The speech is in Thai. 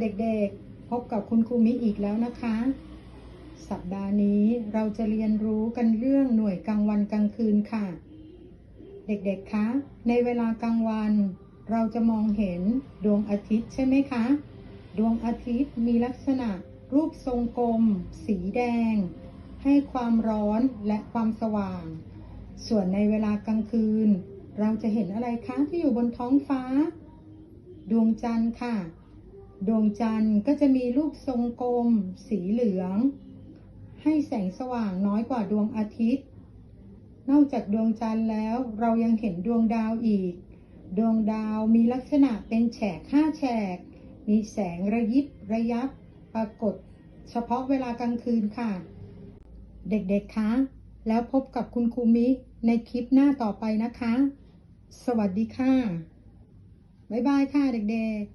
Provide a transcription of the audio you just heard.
เด็กๆ พบกับคุณครูมิอีกแล้วนะคะ สัปดาห์นี้เราจะเรียนรู้กันเรื่องหน่วยกลางวันกลางคืนค่ะ เด็กๆ คะ ในเวลากลางวัน เราจะมองเห็นดวงอาทิตย์ใช่ไหมคะ ดวงอาทิตย์มีลักษณะรูปทรงกลม สีแดง ให้ความร้อนและความสว่าง ส่วนในเวลากลางคืน เราจะเห็นอะไรคะที่อยู่บนท้องฟ้า ดวงจันทร์ค่ะ ดวงจันทร์ก็จะมีรูปทรงกลม สีเหลือง ให้แสงสว่างน้อยกว่าดวงอาทิตย์ นอกจากดวงจันทร์แล้วเรายังเห็นดวงดาวอีก ดวงดาวมีลักษณะเป็นแฉกห้าแฉก มีแสงระยิบระยับ ปรากฏ เฉพาะเวลากลางคืนค่ะ เด็กๆ คะ แล้วพบกับคุณครูมิในคลิปหน้าต่อไปนะคะ สวัสดีค่ะ บ๊ายบายค่ะเด็กๆ